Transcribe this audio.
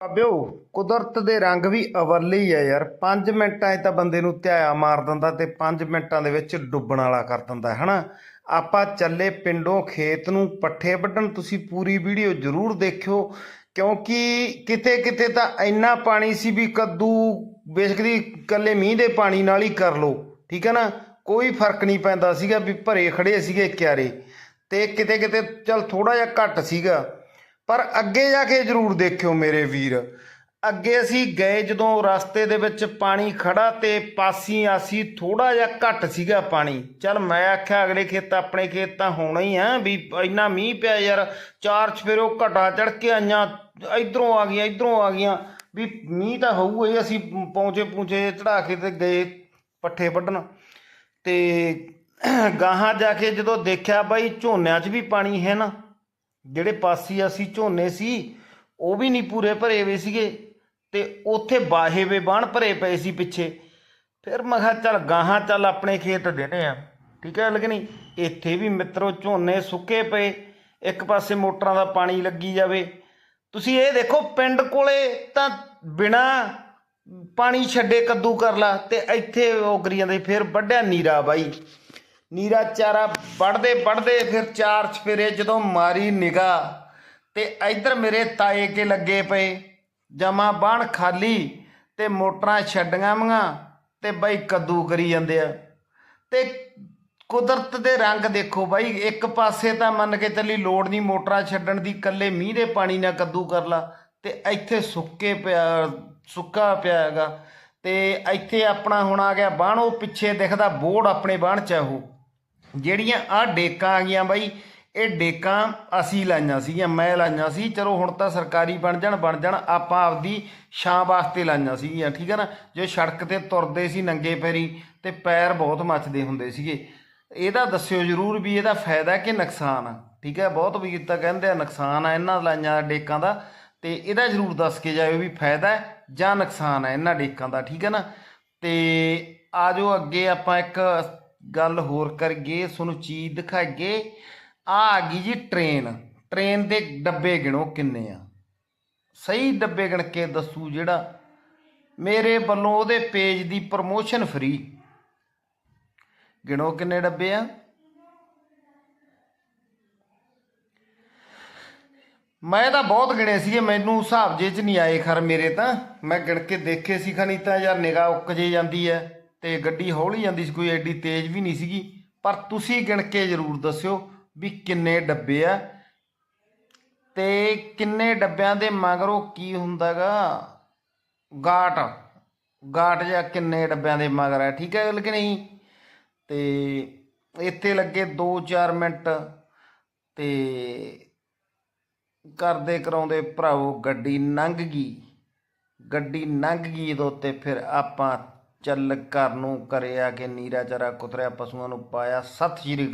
ਅਬਿਓ ਕੁਦਰਤ ਦੇ ਰੰਗ ਵੀ ਅਵਰਲੀ ਹੈ ਯਾਰ। 5 ਮਿੰਟਾਂ 'ਚ ਤਾਂ ਬੰਦੇ ਨੂੰ ਧਿਆਇਆ ਮਾਰ ਦਿੰਦਾ ਤੇ 5 ਮਿੰਟਾਂ ਦੇ ਵਿੱਚ ਡੁੱਬਣ ਵਾਲਾ ਕਰ ਦਿੰਦਾ, ਹਨਾ? ਆਪਾਂ ਚੱਲੇ ਪਿੰਡੋਂ ਖੇਤ ਨੂੰ, ਪੱਠੇ ਵੱਢਣ, ਤੁਸੀਂ ਪੂਰੀ ਵੀਡੀਓ ਜ਼ਰੂਰ ਦੇਖਿਓ, ਕਿਉਂਕਿ ਕਿਤੇ ਕਿਤੇ ਤਾਂ ਇੰਨਾ ਪਾਣੀ ਸੀ ਵੀ ਕੱਦੂ ਬੇਸਕਲੀ ਇਕੱਲੇ ਮੀਂਹ ਦੇ ਪਾਣੀ ਨਾਲ ਹੀ ਕਰ ਲੋ ਠੀਕ ਹੈ ਨਾ? ਕੋਈ ਫ਼ਰਕ ਨਹੀਂ ਪੈਂਦਾ ਸੀਗਾ ਵੀ ਭਰੇ ਖੜੇ ਸੀਗੇ ਕਿਆਰੇ। ਤੇ ਕਿਤੇ ਕਿਤੇ ਚਲ ਥੋੜਾ ਜਿਹਾ ਘੱਟ ਸੀਗਾ। ਪਰ ਅੱਗੇ ਜਾ ਕੇ ਜ਼ਰੂਰ ਦੇਖਿਓ ਮੇਰੇ ਵੀਰ। ਅੱਗੇ ਅਸੀਂ ਗਏ ਜਦੋਂ ਰਸਤੇ ਦੇ ਵਿੱਚ ਪਾਣੀ ਖੜਾ ਤੇ ਪਾਸੀ ਆਸੀ ਥੋੜਾ ਜਿਹਾ ਘੱਟ ਸੀਗਾ ਪਾਣੀ। ਚਲ ਮੈਂ ਆਖਿਆ ਅਗਲੇ ਖੇਤ ਆਪਣੇ ਖੇਤ ਤਾਂ ਹੋਣਾ ਹੀ ਆ, ਵੀ ਇੰਨਾ ਮੀਂਹ ਪਿਆ ਯਾਰ, ਚਾਰ ਚਫੇਰੋ ਘਟਾ ਚੜ ਕੇ ਆਈਆਂ, ਇਧਰੋਂ ਆ ਗਈਆਂ, ਇਧਰੋਂ ਆ ਗਈਆਂ। ਵੀ ਮੀਂਹ ਤਾਂ ਹੋਊਗਾ ਹੀ, ਅਸੀਂ ਪਹੁੰਚੇ ਪਹੁੰਚੇ ਚੜਾ ਕੇ ਤੇ ਗਏ ਪੱਠੇ ਵੱਢਣ। ਤੇ ਗਾਹਾਂ ਜਾ ਕੇ ਜਦੋਂ ਦੇਖਿਆ ਬਾਈ ਝੋਨਿਆਂ 'ਚ ਵੀ ਪਾਣੀ ਹੈ ਨਾ ਜਿਹੜੇ ਪਾਸੀ ਅਸੀਂ ਝੋਨੇ ਸੀ, ਉਹ ਵੀ ਨਹੀਂ ਪੂਰੇ ਭਰੇ ਹੋਏ ਸੀਗੇ ਤੇ ਉੱਥੇ ਬਾਹੇ ਵੇ ਬਾਣ ਭਰੇ ਪਏ ਸੀ ਪਿੱਛੇ। ਫਿਰ ਮੈਂ ਕਿਹਾ, ਚੱਲ ਗਾਹਾਂ ਚੱਲ ਆਪਣੇ ਖੇਤ ਦੇਣੇ ਆ। ਠੀਕ ਹੈ ਲੇਕਿਨ ਇੱਥੇ ਵੀ ਮਿੱਤਰੋ ਝੋਨੇ ਸੁੱਕੇ ਪਏ, ਇੱਕ ਪਾਸੇ ਮੋਟਰਾਂ ਦਾ ਪਾਣੀ ਲੱਗੀ ਜਾਵੇ। ਤੁਸੀਂ ਇਹ ਦੇਖੋ, ਪਿੰਡ ਕੋਲੇ ਤਾਂ ਬਿਨਾ ਪਾਣੀ ਛੱਡੇ ਕੱਦੂ ਕਰ ਲਾ ਤੇ ਇੱਥੇ ਉਹ ਕਰੀ ਜਾਂਦੇ, ਫਿਰ ਵੱਡਿਆ ਨੀਰਾ ਬਾਈ। ਨੀਰਾ ਚਾਰਾ ਪੜਦੇ ਪੜਦੇ ਫਿਰ ਚਾਰ ਚਫੇਰੇ ਜਦੋਂ ਮਾਰੀ ਨਿਗਾ ਤੇ ਇੱਧਰ ਮੇਰੇ ਤਾਏ ਕੇ ਲੱਗੇ ਪਏ। ਜਮਾ ਬਾਣ ਖਾਲੀ ਤੇ ਮੋਟਰਾਂ ਛੱਡੀਆਂ ਵੀਆਂ ਤੇ ਬਾਈ ਕੱਦੂ ਕਰੀ ਜਾਂਦੇ ਆ। ਤੇ ਕੁਦਰਤ ਦੇ ਰੰਗ ਦੇਖੋ ਬਾਈ, ਇੱਕ ਪਾਸੇ ਤਾਂ ਮੰਨ ਕੇ ਚੱਲੀ ਲੋੜ ਨਹੀਂ ਮੋਟਰਾਂ ਛੱਡਣ ਦੀ ਕੱਲੇ ਮੀਂਹ ਦੇ ਪਾਣੀ ਨਾਲ ਕੱਦੂ ਕਰ ਲਾ। ਤੇ ਇੱਥੇ ਸੁੱਕੇ ਪਿਆ, ਸੁੱਕਾ ਪਿਆ ਹੈਗਾ। ਤੇ ਇੱਥੇ ਆਪਣਾ ਹੁਣ ਆ ਗਿਆ ਬਾਣ, ਉਹ ਪਿੱਛੇ ਦਿਖਦਾ ਬੋਰਡ ਆਪਣੇ ਬਾਣ ਚ ਉਹ। ਜਿਹੜੀਆਂ ਆ ਡੇਕਾਂ ਆ ਗਈਆਂ ਬਾਈ, ਇਹ ਡੇਕਾਂ ਅਸੀਂ ਲਾਈਆਂ ਸੀਗੀਆਂ, ਮੈਂ ਲਾਈਆਂ ਸੀ, ਚਲੋ ਹੁਣ ਤਾਂ ਸਰਕਾਰੀ ਬਣ ਜਾਣ ਬਣ ਜਾਣ, ਆਪਾਂ ਆਪਦੀ ਛਾਂ ਵਾਸਤੇ ਲਾਈਆਂ ਸੀਗੀਆਂ, ਠੀਕ ਹੈ ਨਾ? ਜੇ ਸੜਕ ਤੇ ਤੁਰਦੇ ਸੀ ਨੰਗੇ ਪੈਰੀ ਤੇ ਪੈਰ ਬਹੁਤ ਮੱਚਦੇ ਹੁੰਦੇ ਸੀਗੇ। ਇਹਦਾ ਦੱਸਿਓ ਜਰੂਰ ਵੀ ਇਹਦਾ ਫਾਇਦਾ ਕਿ ਨੁਕਸਾਨ ਆ, ਠੀਕ ਹੈ ਬਹੁਤ ਵੀਰ ਤਾਂ ਕਹਿੰਦੇ ਆ, ਨੁਕਸਾਨ ਆ ਇਹਨਾਂ ਲਾਈਆਂ ਡੇਕਾਂ ਦਾ। ਤੇ ਇਹਦਾ ਜਰੂਰ ਦੱਸ ਕੇ ਜਾਇਓ ਵੀ ਫਾਇਦਾ ਜਾਂ ਨੁਕਸਾਨ ਹੈ ਇਹਨਾਂ ਡੇਕਾਂ ਦਾ, ਠੀਕ ਹੈ ਨਾ? ਤੇ ਆਜੋ ਅੱਗੇ ਆਪਾਂ ਇੱਕ ਗੱਲ ਹੋਰ ਕਰਗੇ, ਤੁਹਾਨੂੰ ਚੀਜ਼ ਦਿਖਾਈਏ। ਆ ਆ ਗਈ ਜੀ ਟ੍ਰੇਨ। ਟ੍ਰੇਨ ਦੇ ਡੱਬੇ ਗਿਣੋ ਕਿੰਨੇ ਆ। ਸਹੀ ਡੱਬੇ ਗਿਣ ਕੇ ਦੱਸੂ ਜਿਹੜਾ ਮੇਰੇ ਵੱਲੋਂ ਉਹਦੇ ਪੇਜ ਦੀ ਪ੍ਰਮੋਸ਼ਨ ਫ੍ਰੀ ਗਿਣੋ ਕਿੰਨੇ ਡੱਬੇ ਆ। ਮੈਂ ਤਾਂ ਬਹੁਤ ਗਿਣੇ ਸੀਗੇ, ਮੈਨੂੰ ਹਿਸਾਬ ਜੇ ਚ ਨਹੀਂ ਆਏ ਖਰ ਮੇਰੇ ਤਾਂ। ਮੈਂ ਗਿਣ ਕੇ ਦੇਖੇ ਸੀ ਖਣੀ ਤਾਂ ਯਾਰ ਨਿਗਾਹ ਉੱਕ ਜੇ ਜਾਂਦੀ ਹੈ। ਤੇ ਗੱਡੀ ਹੌਲੀ ਜਾਂਦੀ ਸੀ, ਕੋਈ ਐਡੀ ਤੇਜ਼ ਵੀ ਨਹੀਂ ਸੀਗੀ। ਪਰ ਤੁਸੀਂ ਗਿਣ ਕੇ ਜ਼ਰੂਰ ਦੱਸਿਓ ਵੀ ਕਿੰਨੇ ਡੱਬੇ ਆ ਤੇ ਕਿੰਨੇ ਡੱਬਿਆਂ ਦੇ ਮਗਰੋਂ ਕੀ ਹੁੰਦਾਗਾ? ਗਾਟ। ਗਾਟ ਜਾਂ ਕਿੰਨੇ ਡੱਬਿਆਂ ਦੇ ਮਗਰ ਹੈ ਠੀਕ ਹੈ ਗੱਲ ਕਿ ਨਹੀਂ? ਤੇ ਇੱਥੇ ਲੱਗੇ 2-4 ਮਿੰਟ ਤੇ ਕਰਦੇ ਕਰਾਉਂਦੇ ਭਰਾਵੋ, ਗੱਡੀ ਲੰਘ ਗਈ। ਗੱਡੀ ਲੰਘ ਗਈ ਇਹਦੇ ਉੱਤੇ, ਫਿਰ ਆਪਾਂ ਚੱਲ ਘਰ ਨੂੰ ਕਰਿਆ ਕਿ ਨੀਰਾ ਚਾਰਾ ਕੁਤਰਿਆ ਪਸ਼ੂਆਂ ਨੂੰ ਪਾਇਆ। ਸਤਿ ਸ਼੍ਰੀ